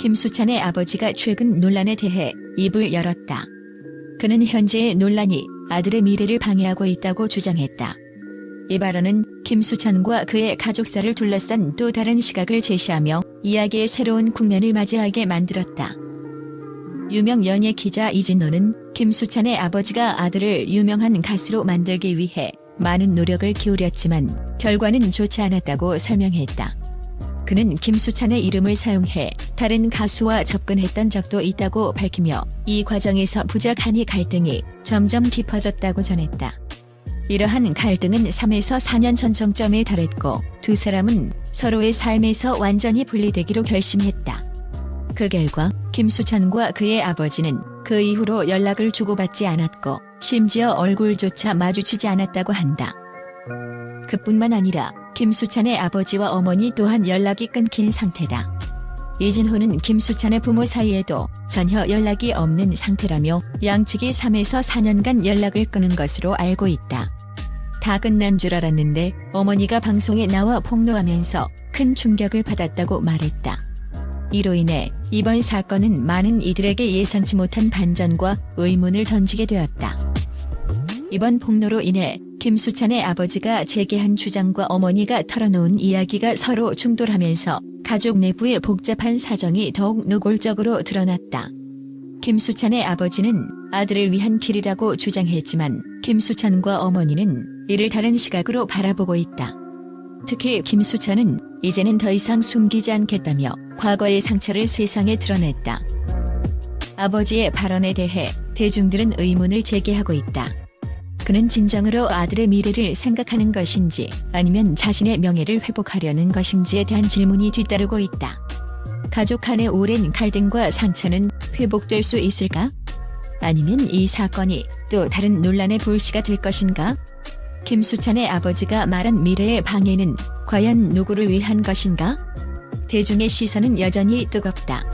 김수찬의 아버지가 최근 논란에 대해 입을 열었다. 그는 현재의 논란이 아들의 미래를 방해하고 있다고 주장했다. 이 발언은 김수찬과 그의 가족사를 둘러싼 또 다른 시각을 제시하며 이야기의 새로운 국면을 맞이하게 만들었다. 유명 연예 기자 이진호는 김수찬의 아버지가 아들을 유명한 가수로 만들기 위해 많은 노력을 기울였지만 결과는 좋지 않았다고 설명했다. 그는 김수찬의 이름을 사용해 다른 가수와 접근했던 적도 있다고 밝히며 이 과정에서 부적하니 갈등이 점점 깊어졌다고 전했다. 이러한 갈등은 3에서 4년 전 정점에 달했고 두 사람은 서로의 삶에서 완전히 분리되기로 결심했다. 그 결과 김수찬과 그의 아버지는 그 이후로 연락을 주고받지 않았고 심지어 얼굴조차 마주치지 않았다고 한다. 그뿐만 아니라 김수찬의 아버지와 어머니 또한 연락이 끊긴 상태다. 이진호는 김수찬의 부모 사이에도 전혀 연락이 없는 상태라며 양측이 3에서 4년간 연락을 끊은 것으로 알고 있다. 다 끝난 줄 알았는데 어머니가 방송에 나와 폭로하면서 큰 충격을 받았다고 말했다. 이로 인해 이번 사건은 많은 이들에게 예상치 못한 반전과 의문을 던지게 되었다. 이번 폭로로 인해 김수찬의 아버지가 제기한 주장과 어머니가 털어놓은 이야기가 서로 충돌하면서 가족 내부의 복잡한 사정이 더욱 노골적으로 드러났다. 김수찬의 아버지는 아들을 위한 길이라고 주장했지만 김수찬과 어머니는 이를 다른 시각으로 바라보고 있다. 특히 김수찬은 이제는 더 이상 숨기지 않겠다며 과거의 상처를 세상에 드러냈다. 아버지의 발언에 대해 대중들은 의문을 제기하고 있다. 그는 진정으로 아들의 미래를 생각하는 것인지 아니면 자신의 명예를 회복하려는 것인지에 대한 질문이 뒤따르고 있다. 가족 간의 오랜 갈등과 상처는 회복될 수 있을까? 아니면 이 사건이 또 다른 논란의 불씨가 될 것인가? 김수찬의 아버지가 말한 미래의 방해는 과연 누구를 위한 것인가? 대중의 시선은 여전히 뜨겁다.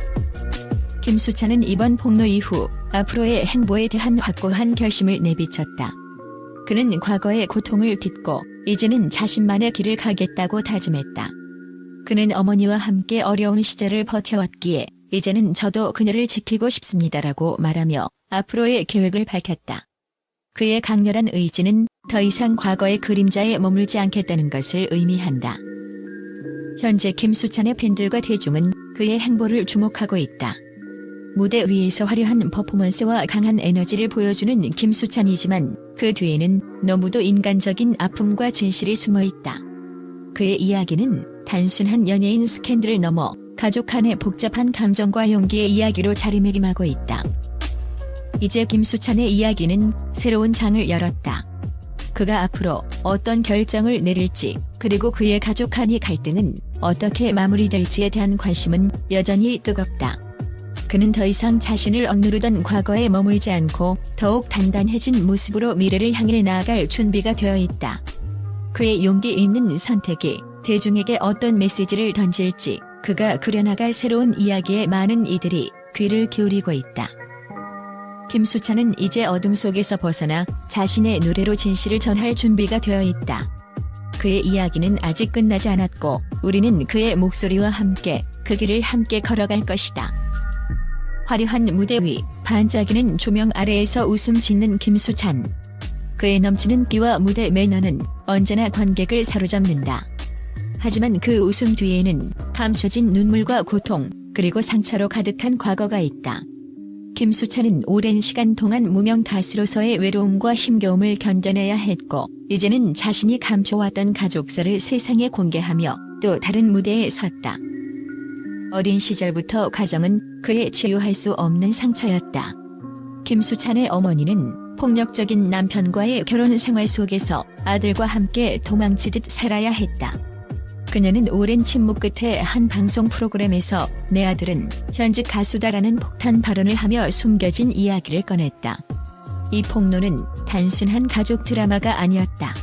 김수찬은 이번 폭로 이후 앞으로의 행보에 대한 확고한 결심을 내비쳤다. 그는 과거의 고통을 딛고 이제는 자신만의 길을 가겠다고 다짐했다. 그는 어머니와 함께 어려운 시절을 버텨왔기에 이제는 저도 그녀를 지키고 싶습니다라고 말하며 앞으로의 계획을 밝혔다. 그의 강렬한 의지는 더 이상 과거의 그림자에 머물지 않겠다는 것을 의미한다. 현재 김수찬의 팬들과 대중은 그의 행보를 주목하고 있다. 무대 위에서 화려한 퍼포먼스와 강한 에너지를 보여주는 김수찬이지만 그 뒤에는 너무도 인간적인 아픔과 진실이 숨어 있다. 그의 이야기는 단순한 연예인 스캔들을 넘어 가족 간의 복잡한 감정과 용기의 이야기로 자리매김하고 있다. 이제 김수찬의 이야기는 새로운 장을 열었다. 그가 앞으로 어떤 결정을 내릴지 그리고 그의 가족 간의 갈등은 어떻게 마무리될지에 대한 관심은 여전히 뜨겁다. 그는 더 이상 자신을 억누르던 과거에 머물지 않고 더욱 단단해진 모습으로 미래를 향해 나아갈 준비가 되어 있다. 그의 용기 있는 선택이 대중에게 어떤 메시지를 던질지 그가 그려나갈 새로운 이야기에 많은 이들이 귀를 기울이고 있다. 김수찬은 이제 어둠 속에서 벗어나 자신의 노래로 진실을 전할 준비가 되어 있다. 그의 이야기는 아직 끝나지 않았고 우리는 그의 목소리와 함께 그 길을 함께 걸어갈 것이다. 화려한 무대 위 반짝이는 조명 아래에서 웃음 짓는 김수찬. 그의 넘치는 끼와 무대 매너는 언제나 관객을 사로잡는다. 하지만 그 웃음 뒤에는 감춰진 눈물과 고통 그리고 상처로 가득한 과거가 있다. 김수찬은 오랜 시간 동안 무명 가수로서의 외로움과 힘겨움을 견뎌내야 했고 이제는 자신이 감춰왔던 가족사를 세상에 공개하며 또 다른 무대에 섰다. 어린 시절부터 가정은 그의 치유할 수 없는 상처였다. 김수찬의 어머니는 폭력적인 남편과의 결혼 생활 속에서 아들과 함께 도망치듯 살아야 했다. 그녀는 오랜 침묵 끝에 한 방송 프로그램에서 내 아들은 현직 가수다라는 폭탄 발언을 하며 숨겨진 이야기를 꺼냈다. 이 폭로는 단순한 가족 드라마가 아니었다.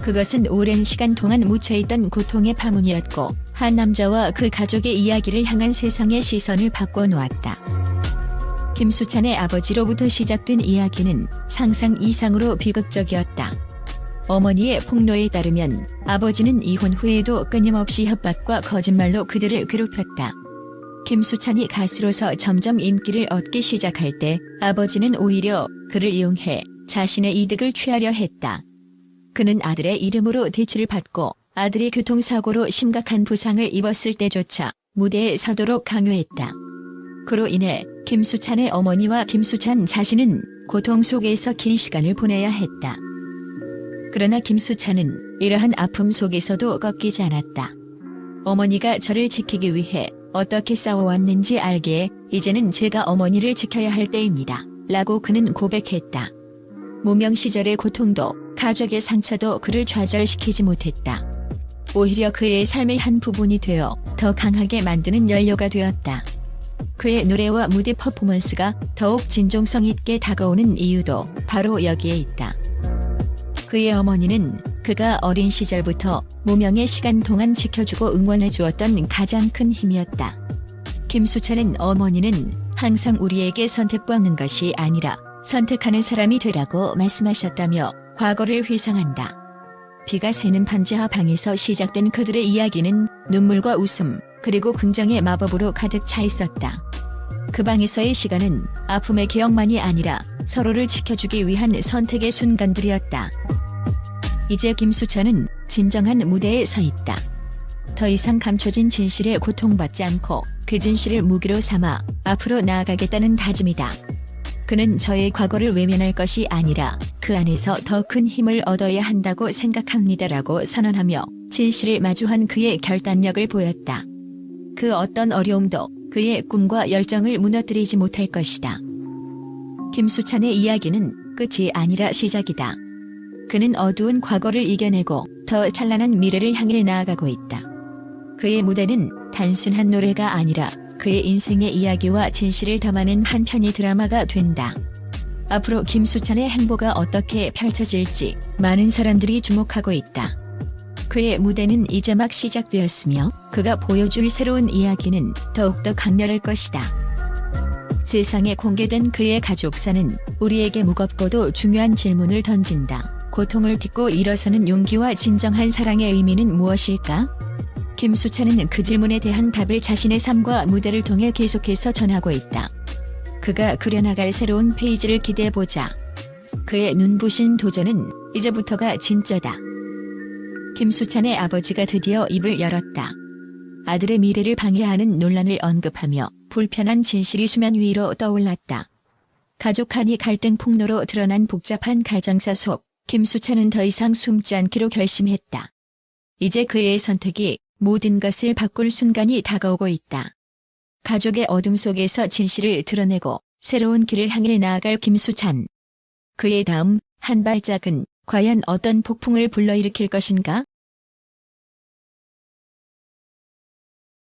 그것은 오랜 시간 동안 묻혀있던 고통의 파문이었고 한 남자와 그 가족의 이야기를 향한 세상의 시선을 바꿔놓았다. 김수찬의 아버지로부터 시작된 이야기는 상상 이상으로 비극적이었다. 어머니의 폭로에 따르면 아버지는 이혼 후에도 끊임없이 협박과 거짓말로 그들을 괴롭혔다. 김수찬이 가수로서 점점 인기를 얻기 시작할 때 아버지는 오히려 그를 이용해 자신의 이득을 취하려 했다. 그는 아들의 이름으로 대출을 받고 아들이 교통사고로 심각한 부상을 입었을 때조차 무대에 서도록 강요했다. 그로 인해 김수찬의 어머니와 김수찬 자신은 고통 속에서 긴 시간을 보내야 했다. 그러나 김수찬은 이러한 아픔 속에서도 꺾이지 않았다. 어머니가 저를 지키기 위해 어떻게 싸워왔는지 알기에 이제는 제가 어머니를 지켜야 할 때입니다. 라고 그는 고백했다. 무명 시절의 고통도 가족의 상처도 그를 좌절시키지 못했다. 오히려 그의 삶의 한 부분이 되어 더 강하게 만드는 연료가 되었다. 그의 노래와 무대 퍼포먼스가 더욱 진정성 있게 다가오는 이유도 바로 여기에 있다. 그의 어머니는 그가 어린 시절부터 무명의 시간 동안 지켜주고 응원해 주었던 가장 큰 힘이었다. 김수찬은 어머니는 항상 우리에게 선택받는 것이 아니라 선택하는 사람이 되라고 말씀하셨다며 과거를 회상한다. 비가 새는 반지하 방에서 시작된 그들의 이야기는 눈물과 웃음, 그리고 긍정의 마법으로 가득 차 있었다. 그 방에서의 시간은 아픔의 기억만이 아니라 서로를 지켜주기 위한 선택의 순간들이었다. 이제 김수찬은 진정한 무대에 서 있다. 더 이상 감춰진 진실에 고통받지 않고 그 진실을 무기로 삼아 앞으로 나아가겠다는 다짐이다. 그는 저의 과거를 외면할 것이 아니라 그 안에서 더 큰 힘을 얻어야 한다고 생각합니다라고 선언하며 진실을 마주한 그의 결단력을 보였다. 그 어떤 어려움도 그의 꿈과 열정을 무너뜨리지 못할 것이다. 김수찬의 이야기는 끝이 아니라 시작이다. 그는 어두운 과거를 이겨내고 더 찬란한 미래를 향해 나아가고 있다. 그의 무대는 단순한 노래가 아니라 그의 인생의 이야기와 진실을 담아낸 한 편의 드라마가 된다. 앞으로 김수찬의 행보가 어떻게 펼쳐질지 많은 사람들이 주목하고 있다. 그의 무대는 이제 막 시작되었으며 그가 보여줄 새로운 이야기는 더욱더 강렬할 것이다. 세상에 공개된 그의 가족사는 우리에게 무겁고도 중요한 질문을 던진다. 고통을 딛고 일어서는 용기와 진정한 사랑의 의미는 무엇일까? 김수찬은 그 질문에 대한 답을 자신의 삶과 무대를 통해 계속해서 전하고 있다. 그가 그려나갈 새로운 페이지를 기대해보자. 그의 눈부신 도전은 이제부터가 진짜다. 김수찬의 아버지가 드디어 입을 열었다. 아들의 미래를 방해하는 논란을 언급하며 불편한 진실이 수면 위로 떠올랐다. 가족 간이 갈등 폭로로 드러난 복잡한 가정사 속 김수찬은 더 이상 숨지 않기로 결심했다. 이제 그의 선택이 모든 것을 바꿀 순간이 다가오고 있다. 가족의 어둠 속에서 진실을 드러내고 새로운 길을 향해 나아갈 김수찬. 그의 다음 한 발짝은 과연 어떤 폭풍을 불러일으킬 것인가?